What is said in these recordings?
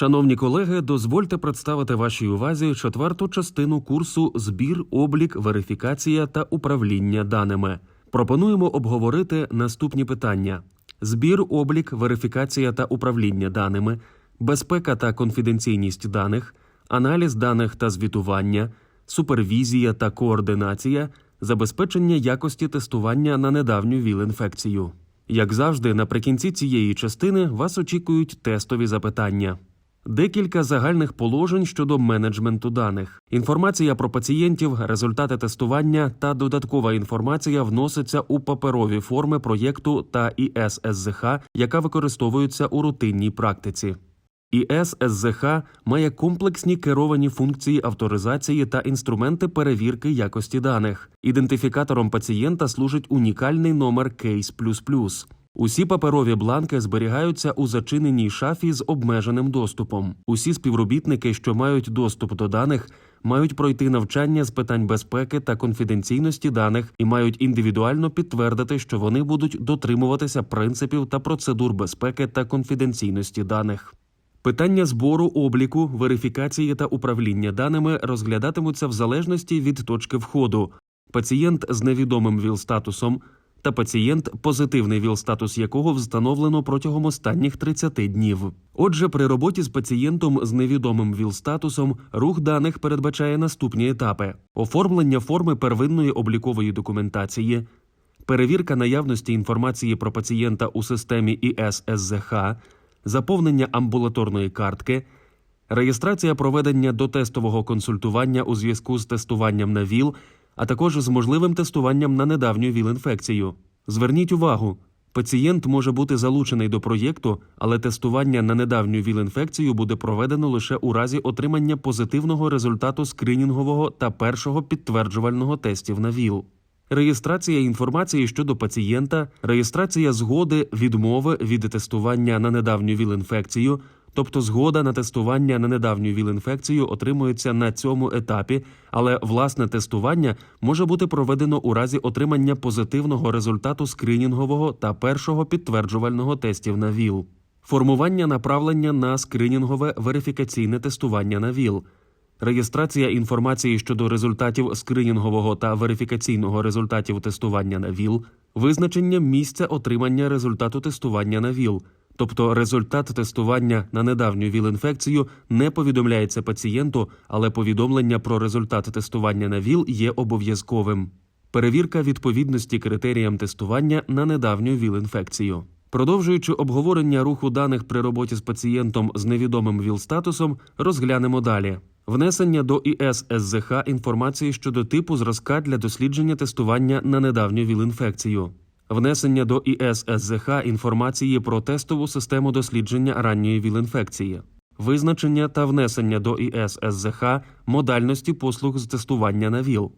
Шановні колеги, дозвольте представити вашій увазі четверту частину курсу Збір, облік, верифікація та управління даними. Пропонуємо обговорити наступні питання: збір, облік, верифікація та управління даними, безпека та конфіденційність даних, аналіз даних та звітування, супервізія та координація, забезпечення якості тестування на недавню ВІЛ-інфекцію. Як завжди, наприкінці цієї частини вас очікують тестові запитання. Декілька загальних положень щодо менеджменту даних. Інформація про пацієнтів, результати тестування та додаткова інформація вноситься у паперові форми проєкту та ІС-СЗХ, яка використовується у рутинній практиці. ІС-СЗХ має комплексні керовані функції авторизації та інструменти перевірки якості даних. Ідентифікатором пацієнта служить унікальний номер Case++. Усі паперові бланки зберігаються у зачиненій шафі з обмеженим доступом. Усі співробітники, що мають доступ до даних, мають пройти навчання з питань безпеки та конфіденційності даних і мають індивідуально підтвердити, що вони будуть дотримуватися принципів та процедур безпеки та конфіденційності даних. Питання збору, обліку, верифікації та управління даними розглядатимуться в залежності від точки входу. Пацієнт з невідомим ВІЛ-статусом та пацієнт, позитивний ВІЛ-статус якого встановлено протягом останніх 30 днів. Отже, при роботі з пацієнтом з невідомим ВІЛ-статусом рух даних передбачає наступні етапи: оформлення форми первинної облікової документації, перевірка наявності інформації про пацієнта у системі ІС-СЗХ, заповнення амбулаторної картки, реєстрація проведення дотестового консультування у зв'язку з тестуванням на ВІЛ, а також з можливим тестуванням на недавню ВІЛ-інфекцію. Зверніть увагу, пацієнт може бути залучений до проєкту, але тестування на недавню ВІЛ-інфекцію буде проведено лише у разі отримання позитивного результату скринінгового та першого підтверджувального тестів на ВІЛ. Реєстрація інформації щодо пацієнта, реєстрація згоди відмови від тестування на недавню ВІЛ-інфекцію, тобто згода на тестування на недавню ВІЛ-інфекцію отримується на цьому етапі, але власне тестування може бути проведено у разі отримання позитивного результату скринінгового та першого підтверджувального тестів на ВІЛ. Формування направлення на скринінгове верифікаційне тестування на ВІЛ. Реєстрація інформації щодо результатів скринінгового та верифікаційного результатів тестування на ВІЛ, визначення місця отримання результату тестування на ВІЛ, тобто результат тестування на недавню ВІЛ-інфекцію не повідомляється пацієнту, але повідомлення про результат тестування на ВІЛ є обов'язковим. Перевірка відповідності критеріям тестування на недавню ВІЛ-інфекцію. Продовжуючи обговорення руху даних при роботі з пацієнтом з невідомим ВІЛ-статусом, розглянемо далі. Внесення до ІС-СЗХ інформації щодо типу зразка для дослідження тестування на недавню ВІЛ-інфекцію. Внесення до ІС-СЗХ інформації про тестову систему дослідження ранньої ВІЛ-інфекції. Визначення та внесення до ІС-СЗХ модальності послуг з тестування на ВІЛ.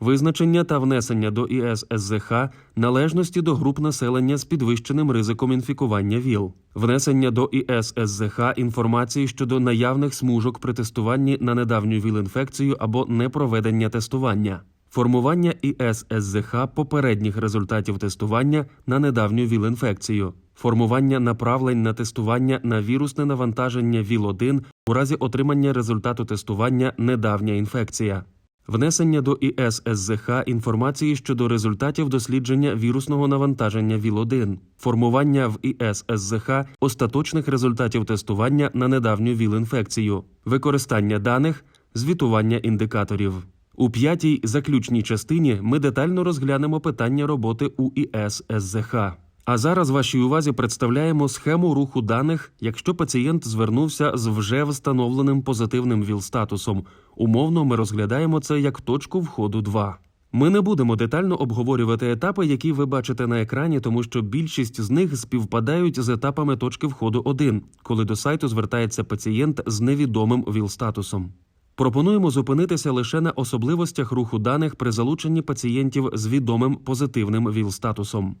Визначення та внесення до ІС-СЗХ належності до груп населення з підвищеним ризиком інфікування ВІЛ, внесення до ІС-СЗХ інформації щодо наявних смужок при тестуванні на недавню ВІЛ-інфекцію або непроведення тестування, формування ІС-СЗХ попередніх результатів тестування на недавню ВІЛ-інфекцію, формування направлень на тестування на вірусне навантаження ВІЛ-1 у разі отримання результату тестування недавня інфекція. Внесення до ІС-СЗХ інформації щодо результатів дослідження вірусного навантаження ВІЛ-1, формування в ІС-СЗХ остаточних результатів тестування на недавню ВІЛ-інфекцію, використання даних, звітування індикаторів. У п'ятій заключній частині ми детально розглянемо питання роботи у ІС-СЗХ. А зараз вашій увазі представляємо схему руху даних, якщо пацієнт звернувся з вже встановленим позитивним ВІЛ-статусом. Умовно ми розглядаємо це як точку входу 2. Ми не будемо детально обговорювати етапи, які ви бачите на екрані, тому що більшість з них співпадають з етапами точки входу 1, коли до сайту звертається пацієнт з невідомим ВІЛ-статусом. Пропонуємо зупинитися лише на особливостях руху даних при залученні пацієнтів з відомим позитивним ВІЛ-статусом.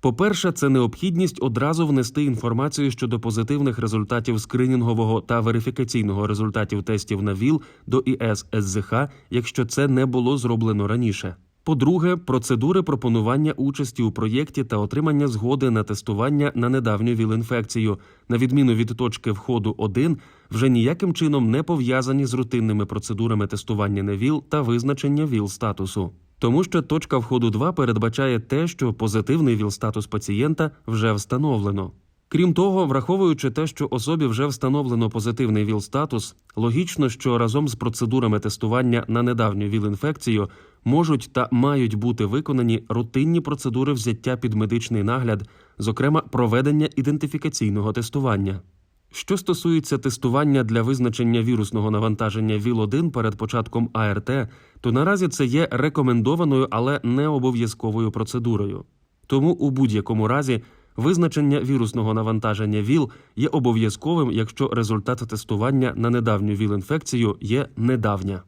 По-перше, це необхідність одразу внести інформацію щодо позитивних результатів скринінгового та верифікаційного результатів тестів на ВІЛ до ІС-СЗХ, якщо це не було зроблено раніше. По-друге, процедури пропонування участі у проєкті та отримання згоди на тестування на недавню ВІЛ-інфекцію, на відміну від точки входу 1, вже ніяким чином не пов'язані з рутинними процедурами тестування на ВІЛ та визначення ВІЛ-статусу. Тому що точка входу 2 передбачає те, що позитивний ВІЛ-статус пацієнта вже встановлено. Крім того, враховуючи те, що особі вже встановлено позитивний ВІЛ-статус, логічно, що разом з процедурами тестування на недавню ВІЛ-інфекцію можуть та мають бути виконані рутинні процедури взяття під медичний нагляд, зокрема проведення ідентифікаційного тестування. Що стосується тестування для визначення вірусного навантаження ВІЛ-1 перед початком АРТ, то наразі це є рекомендованою, але не обов'язковою процедурою. Тому у будь-якому разі визначення вірусного навантаження ВІЛ є обов'язковим, якщо результат тестування на недавню ВІЛ-інфекцію є недавня.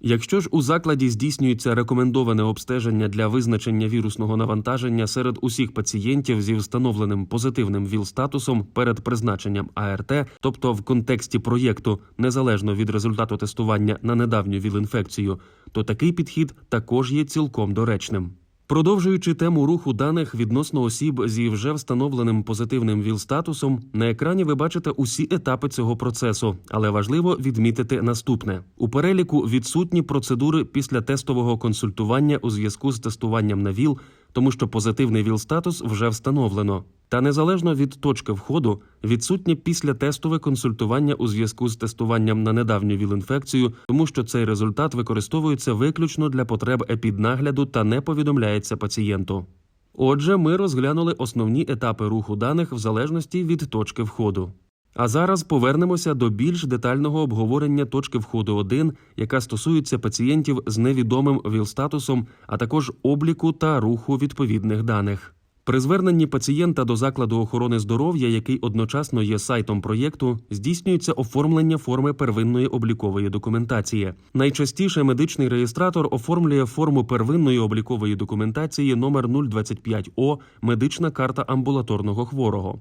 Якщо ж у закладі здійснюється рекомендоване обстеження для визначення вірусного навантаження серед усіх пацієнтів зі встановленим позитивним ВІЛ-статусом перед призначенням АРТ, тобто в контексті проєкту незалежно від результату тестування на недавню ВІЛ-інфекцію, то такий підхід також є цілком доречним. Продовжуючи тему руху даних відносно осіб зі вже встановленим позитивним ВІЛ-статусом, на екрані ви бачите усі етапи цього процесу, але важливо відмітити наступне: у переліку відсутні процедури після тестового консультування у зв'язку з тестуванням на ВІЛ, тому що позитивний ВІЛ-статус вже встановлено. Та незалежно від точки входу, відсутнє післятестове консультування у зв'язку з тестуванням на недавню ВІЛ-інфекцію, тому що цей результат використовується виключно для потреб епіднагляду та не повідомляється пацієнту. Отже, ми розглянули основні етапи руху даних в залежності від точки входу. А зараз повернемося до більш детального обговорення точки входу 1, яка стосується пацієнтів з невідомим ВІЛ-статусом, а також обліку та руху відповідних даних. При зверненні пацієнта до закладу охорони здоров'я, який одночасно є сайтом проєкту, здійснюється оформлення форми первинної облікової документації. Найчастіше медичний реєстратор оформлює форму первинної облікової документації номер 025 О медична карта амбулаторного хворого.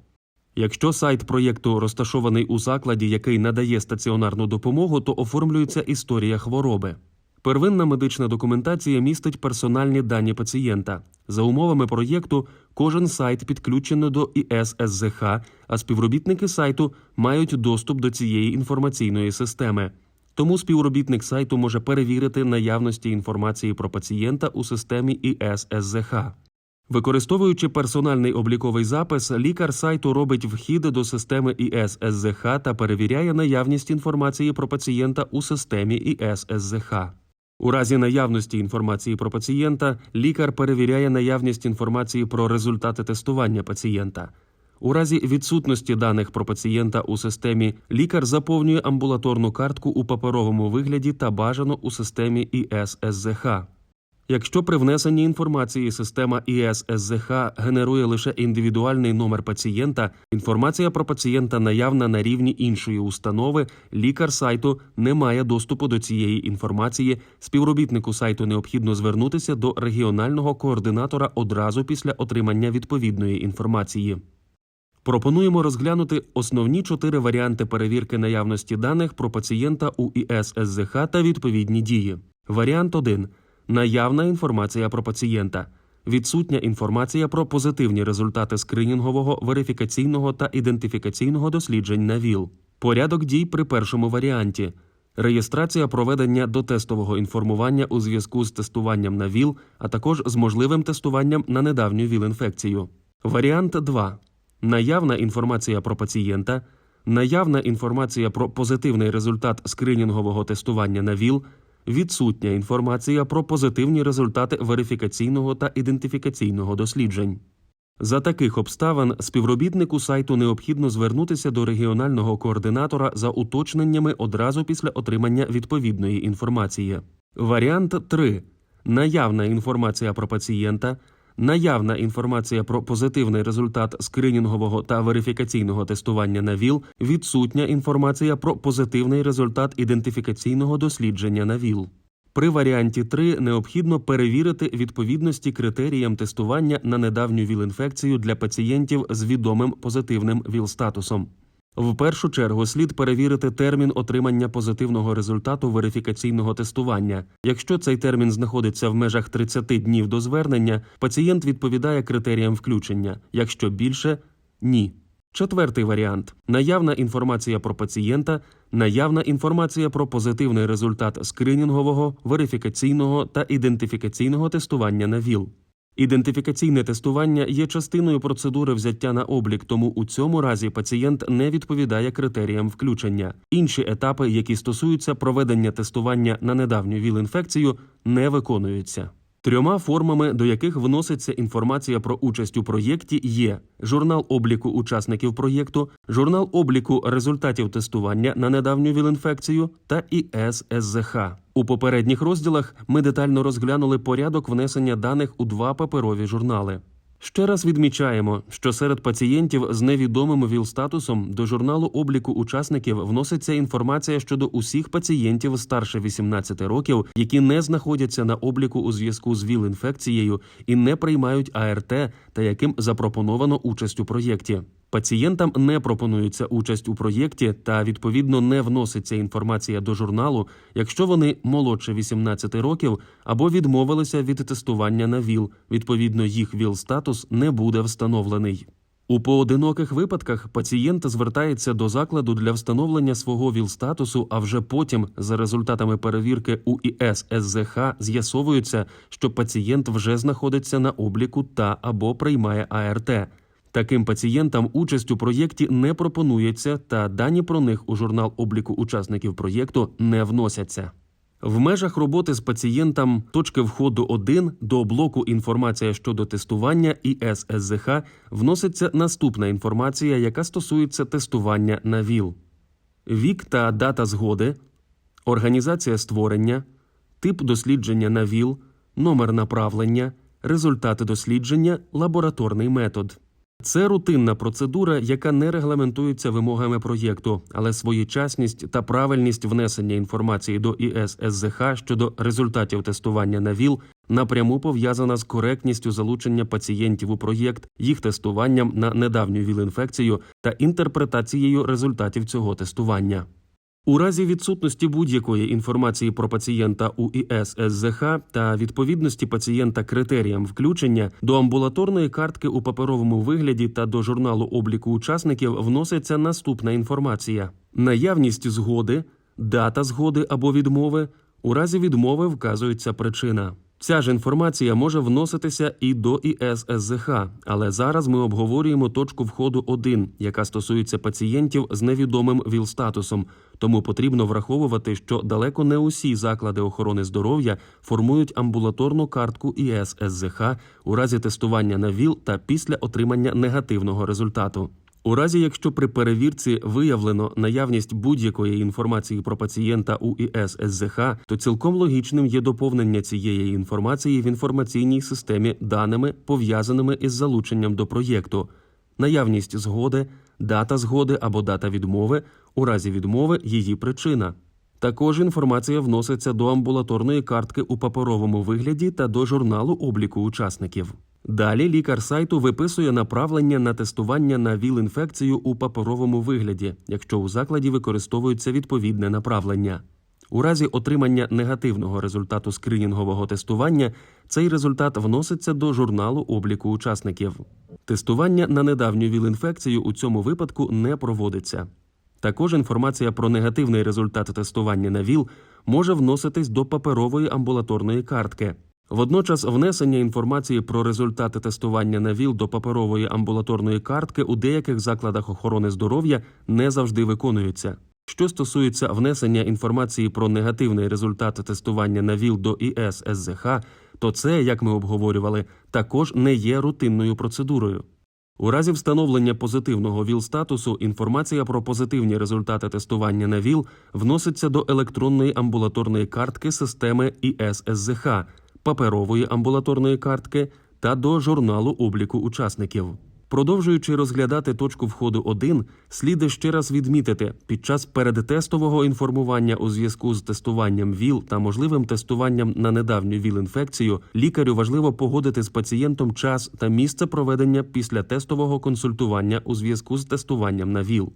Якщо сайт проєкту розташований у закладі, який надає стаціонарну допомогу, то оформлюється історія хвороби. Первинна медична документація містить персональні дані пацієнта. За умовами проєкту, кожен сайт підключено до ІССЗХ, а співробітники сайту мають доступ до цієї інформаційної системи. Тому співробітник сайту може перевірити наявності інформації про пацієнта у системі ІССЗХ. Використовуючи персональний обліковий запис, лікар сайту робить вхід до системи ІССЗХ та перевіряє наявність інформації про пацієнта у системі ІССЗХ. У разі наявності інформації про пацієнта, лікар перевіряє наявність інформації про результати тестування пацієнта. У разі відсутності даних про пацієнта у системі, лікар заповнює амбулаторну картку у паперовому вигляді та бажано у системі ІССЗХ. Якщо при внесенні інформації система ІССЗХ генерує лише індивідуальний номер пацієнта, інформація про пацієнта наявна на рівні іншої установи, лікар сайту не має доступу до цієї інформації. Співробітнику сайту необхідно звернутися до регіонального координатора одразу після отримання відповідної інформації. Пропонуємо розглянути основні чотири варіанти перевірки наявності даних про пацієнта у ІССЗХ та відповідні дії. Варіант 1. Наявна інформація про пацієнта. Відсутня інформація про позитивні результати скринінгового, верифікаційного та ідентифікаційного досліджень на ВІЛ. Порядок дій при першому варіанті. Реєстрація проведення дотестового інформування у зв'язку з тестуванням на ВІЛ, а також з можливим тестуванням на недавню ВІЛ-інфекцію. Варіант 2. Наявна інформація про пацієнта. Наявна інформація про позитивний результат скринінгового тестування на ВІЛ. Відсутня інформація про позитивні результати верифікаційного та ідентифікаційного досліджень. За таких обставин співробітнику сайту необхідно звернутися до регіонального координатора за уточненнями одразу після отримання відповідної інформації. Варіант 3. Наявна інформація про пацієнта. Наявна інформація про позитивний результат скринінгового та верифікаційного тестування на ВІЛ, відсутня інформація про позитивний результат ідентифікаційного дослідження на ВІЛ. При варіанті 3 необхідно перевірити відповідності критеріям тестування на недавню ВІЛ-інфекцію для пацієнтів з відомим позитивним ВІЛ-статусом. В першу чергу слід перевірити термін отримання позитивного результату верифікаційного тестування. Якщо цей термін знаходиться в межах 30 днів до звернення, пацієнт відповідає критеріям включення. Якщо більше ні. Четвертий варіант наявна інформація про пацієнта, наявна інформація про позитивний результат скринінгового, верифікаційного та ідентифікаційного тестування на ВІЛ. Ідентифікаційне тестування є частиною процедури взяття на облік, тому у цьому разі пацієнт не відповідає критеріям включення. Інші етапи, які стосуються проведення тестування на недавню ВІЛ-інфекцію, не виконуються. Трьома формами, до яких вноситься інформація про участь у проєкті, є журнал обліку учасників проєкту, журнал обліку результатів тестування на недавню ВІЛ-інфекцію та ІС-СЗХ. У попередніх розділах ми детально розглянули порядок внесення даних у два паперові журнали. Ще раз відмічаємо, що серед пацієнтів з невідомим ВІЛ-статусом до журналу обліку учасників вноситься інформація щодо усіх пацієнтів старше 18 років, які не знаходяться на обліку у зв'язку з ВІЛ-інфекцією і не приймають АРТ та яким запропоновано участь у проєкті. Пацієнтам не пропонується участь у проєкті та відповідно не вноситься інформація до журналу, якщо вони молодше 18 років або відмовилися від тестування на ВІЛ. Відповідно, їх ВІЛ-статус не буде встановлений. У поодиноких випадках пацієнт звертається до закладу для встановлення свого ВІЛ-статусу, а вже потім, за результатами перевірки у ІС СЗХ, з'ясовується, що пацієнт вже знаходиться на обліку та або приймає АРТ. Таким пацієнтам участь у проєкті не пропонується, та дані про них у журнал обліку учасників проєкту не вносяться. В межах роботи з пацієнтом точки входу 1 до блоку інформація щодо тестування ІС СЗХ вноситься наступна інформація, яка стосується тестування на ВІЛ. Вік та дата згоди, організація створення, тип дослідження на ВІЛ, номер направлення, результати дослідження, лабораторний метод. Це рутинна процедура, яка не регламентується вимогами проєкту, але своєчасність та правильність внесення інформації до ІССЗХ щодо результатів тестування на ВІЛ напряму пов'язана з коректністю залучення пацієнтів у проєкт, їх тестуванням на недавню ВІЛ-інфекцію та інтерпретацією результатів цього тестування. У разі відсутності будь-якої інформації про пацієнта у ІС та відповідності пацієнта критеріям включення до амбулаторної картки у паперовому вигляді та до журналу обліку учасників вноситься наступна інформація: наявність згоди, дата згоди або відмови. У разі відмови вказується причина. Ця ж інформація може вноситися і до ІС СЗХ, але зараз ми обговорюємо точку входу 1, яка стосується пацієнтів з невідомим ВІЛ-статусом, тому потрібно враховувати, що далеко не усі заклади охорони здоров'я формують амбулаторну картку ІС СЗХ у разі тестування на ВІЛ та після отримання негативного результату. У разі, якщо при перевірці виявлено наявність будь-якої інформації про пацієнта у ІС СЗХ, то цілком логічним є доповнення цієї інформації в інформаційній системі даними, пов'язаними із залученням до проєкту, наявність згоди, дата згоди або дата відмови, у разі відмови її причина. Також інформація вноситься до амбулаторної картки у паперовому вигляді та до журналу обліку учасників. Далі лікар сайту виписує направлення на тестування на ВІЛ-інфекцію у паперовому вигляді, якщо у закладі використовується відповідне направлення. У разі отримання негативного результату скринінгового тестування цей результат вноситься до журналу обліку учасників. Тестування на недавню ВІЛ-інфекцію у цьому випадку не проводиться. Також інформація про негативний результат тестування на ВІЛ може вноситись до паперової амбулаторної картки. Водночас внесення інформації про результати тестування на ВІЛ до паперової амбулаторної картки у деяких закладах охорони здоров'я не завжди виконується. Що стосується внесення інформації про негативний результат тестування на ВІЛ до ІС СЗХ, то це, як ми обговорювали, також не є рутинною процедурою. У разі встановлення позитивного ВІЛ-статусу інформація про позитивні результати тестування на ВІЛ вноситься до електронної амбулаторної картки системи ІС СЗХ, паперової амбулаторної картки та до журналу обліку учасників. Продовжуючи розглядати точку входу 1, слід ще раз відмітити, під час передтестового інформування у зв'язку з тестуванням ВІЛ та можливим тестуванням на недавню ВІЛ-інфекцію, лікарю важливо погодити з пацієнтом час та місце проведення після тестового консультування у зв'язку з тестуванням на ВІЛ.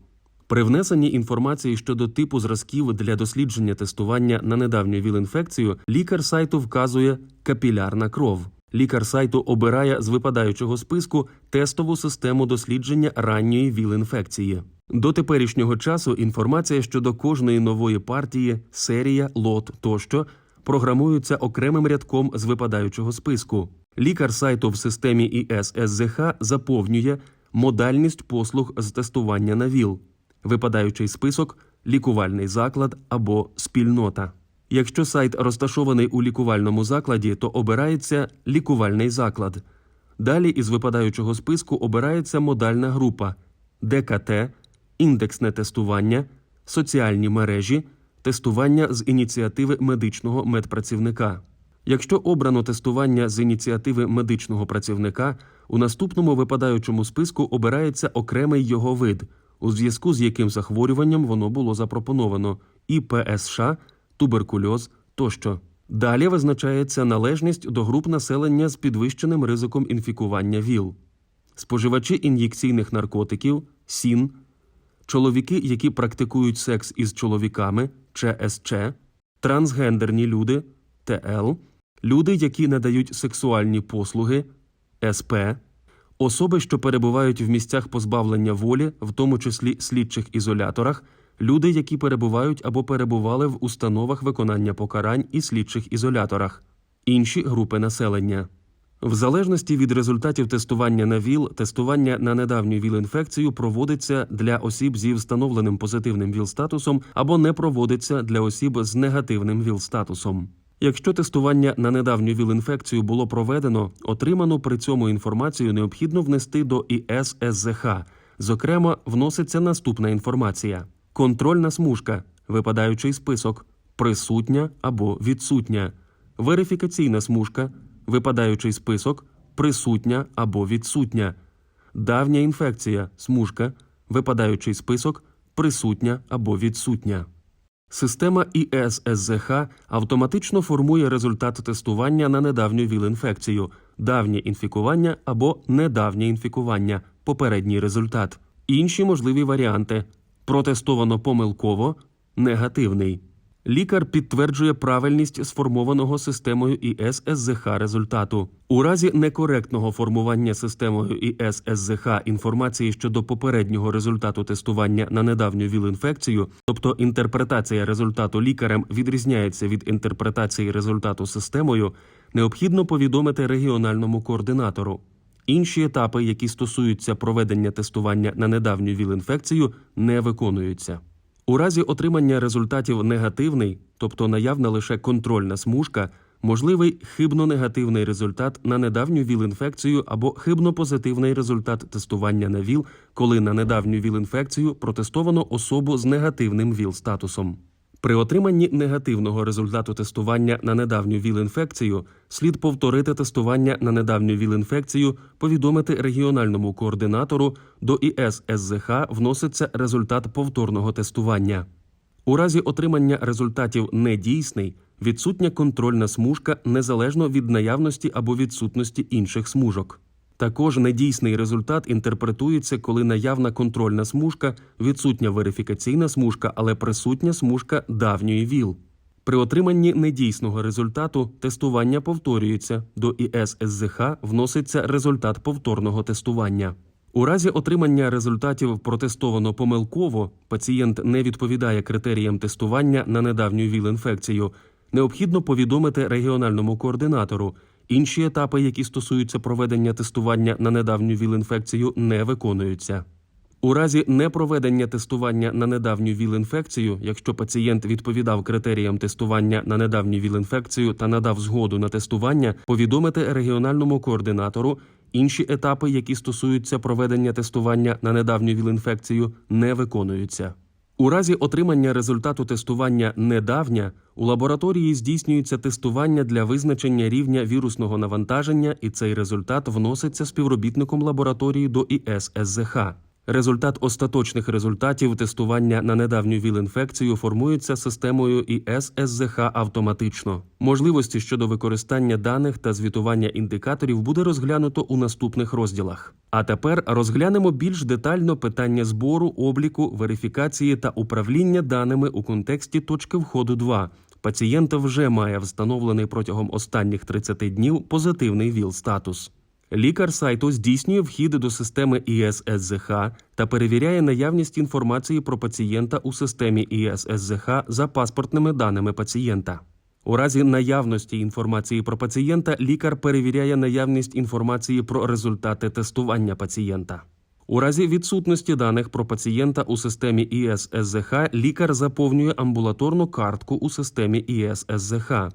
При внесенні інформації щодо типу зразків для дослідження тестування на недавню ВІЛ-інфекцію, лікар сайту вказує капілярна кров. Лікар сайту обирає з випадаючого списку тестову систему дослідження ранньої ВІЛ-інфекції. До теперішнього часу інформація щодо кожної нової партії, серія, лот тощо програмуються окремим рядком з випадаючого списку. Лікар сайту в системі ІС СЗХ заповнює модальність послуг з тестування на ВІЛ, випадаючий список, лікувальний заклад або спільнота. Якщо сайт розташований у лікувальному закладі, то обирається лікувальний заклад. Далі із випадаючого списку обирається модальна група ДКТ, індексне тестування, соціальні мережі, тестування з ініціативи медичного медпрацівника. Якщо обрано тестування з ініціативи медичного працівника, у наступному випадаючому списку обирається окремий його вид, у зв'язку з яким захворюванням воно було запропоновано ІПСШ, туберкульоз тощо. Далі визначається належність до груп населення з підвищеним ризиком інфікування ВІЛ, споживачі ін'єкційних наркотиків, СІН, чоловіки, які практикують секс із чоловіками, ЧСЧ, трансгендерні люди, ТЛ, люди, які надають сексуальні послуги, СП, особи, що перебувають в місцях позбавлення волі, в тому числі слідчих ізоляторах, люди, які перебувають або перебували в установах виконання покарань і слідчих ізоляторах, інші групи населення. В залежності від результатів тестування на ВІЛ, тестування на недавню ВІЛ-інфекцію проводиться для осіб зі встановленим позитивним ВІЛ-статусом або не проводиться для осіб з негативним ВІЛ-статусом. Якщо тестування на недавню ВІЛ-інфекцію було проведено, отриману при цьому інформацію необхідно внести до ІС. Зокрема, вноситься наступна інформація: контрольна смужка, випадаючий список, присутня або відсутня, верифікаційна смужка, випадаючий список, присутня або відсутня, давня інфекція, смужка, випадаючий список, присутня або відсутня. Система ІССЗХ автоматично формує результат тестування на недавню ВІЛ-інфекцію, давнє інфікування або недавнє інфікування, попередній результат. Інші можливі варіанти: протестовано помилково, негативний. Лікар підтверджує правильність сформованого системою ІС СЗХ результату. У разі некоректного формування системою ІС СЗХ інформації щодо попереднього результату тестування на недавню ВІЛ-інфекцію, тобто інтерпретація результату лікарем відрізняється від інтерпретації результату системою, необхідно повідомити регіональному координатору. Інші етапи, які стосуються проведення тестування на недавню ВІЛ-інфекцію, не виконуються. У разі отримання результатів негативний, тобто наявна лише контрольна смужка, можливий хибно-негативний результат на недавню ВІЛ-інфекцію або хибно-позитивний результат тестування на ВІЛ, коли на недавню ВІЛ-інфекцію протестовано особу з негативним ВІЛ-статусом. При отриманні негативного результату тестування на недавню ВІЛ-інфекцію слід повторити тестування на недавню ВІЛ-інфекцію, повідомити регіональному координатору, до ІС СЗХ вноситься результат повторного тестування. У разі отримання результатів недійсний, відсутня контрольна смужка незалежно від наявності або відсутності інших смужок. Також недійсний результат інтерпретується, коли наявна контрольна смужка, відсутня верифікаційна смужка, але присутня смужка давньої ВІЛ. При отриманні недійсного результату тестування повторюється. До ІС вноситься результат повторного тестування. У разі отримання результатів протестовано помилково, пацієнт не відповідає критеріям тестування на недавню ВІЛ-інфекцію, необхідно повідомити регіональному координатору. Інші етапи, які стосуються проведення тестування на недавню ВІЛ-інфекцію, не виконуються. У разі непроведення тестування на недавню ВІЛ-інфекцію, якщо пацієнт відповідав критеріям тестування на недавню ВІЛ-інфекцію та надав згоду на тестування, повідомити регіональному координатору. Інші етапи, які стосуються проведення тестування на недавню ВІЛ-інфекцію, не виконуються. У разі отримання результату тестування недавня у лабораторії здійснюється тестування для визначення рівня вірусного навантаження, і цей результат вноситься співробітником лабораторії до ІС. Результат остаточних результатів тестування на недавню ВІЛ-інфекцію формується системою ІС СЗХ автоматично. Можливості щодо використання даних та звітування індикаторів буде розглянуто у наступних розділах. А тепер розглянемо більш детально питання збору, обліку, верифікації та управління даними у контексті точки входу 2. Пацієнт вже має встановлений протягом останніх 30 днів позитивний ВІЛ-статус. Лікар сайту здійснює вхід до системи ІС-СЗХ та перевіряє наявність інформації про пацієнта у системі ІС-СЗХ за паспортними даними пацієнта. У разі наявності інформації про пацієнта лікар перевіряє наявність інформації про результати тестування пацієнта. У разі відсутності даних про пацієнта у системі ІС-СЗХ лікар заповнює амбулаторну картку у системі ІС-СЗХ.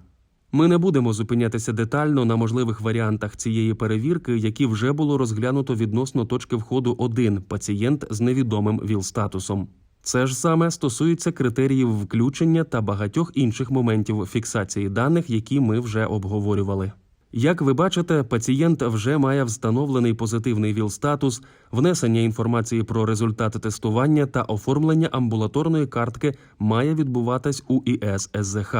Ми не будемо зупинятися детально на можливих варіантах цієї перевірки, які вже було розглянуто відносно точки входу 1 пацієнт з невідомим ВІЛ-статусом. Це ж саме стосується критеріїв включення та багатьох інших моментів фіксації даних, які ми вже обговорювали. Як ви бачите, пацієнт вже має встановлений позитивний ВІЛ-статус, внесення інформації про результати тестування та оформлення амбулаторної картки має відбуватись у ІС СЗХ.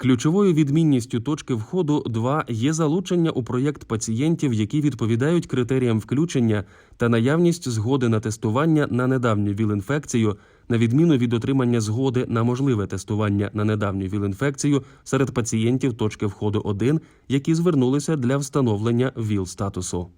Ключовою відмінністю точки входу 2 є залучення у проєкт пацієнтів, які відповідають критеріям включення та наявність згоди на тестування на недавню ВІЛ-інфекцію, на відміну від отримання згоди на можливе тестування на недавню ВІЛ-інфекцію серед пацієнтів точки входу 1, які звернулися для встановлення ВІЛ-статусу.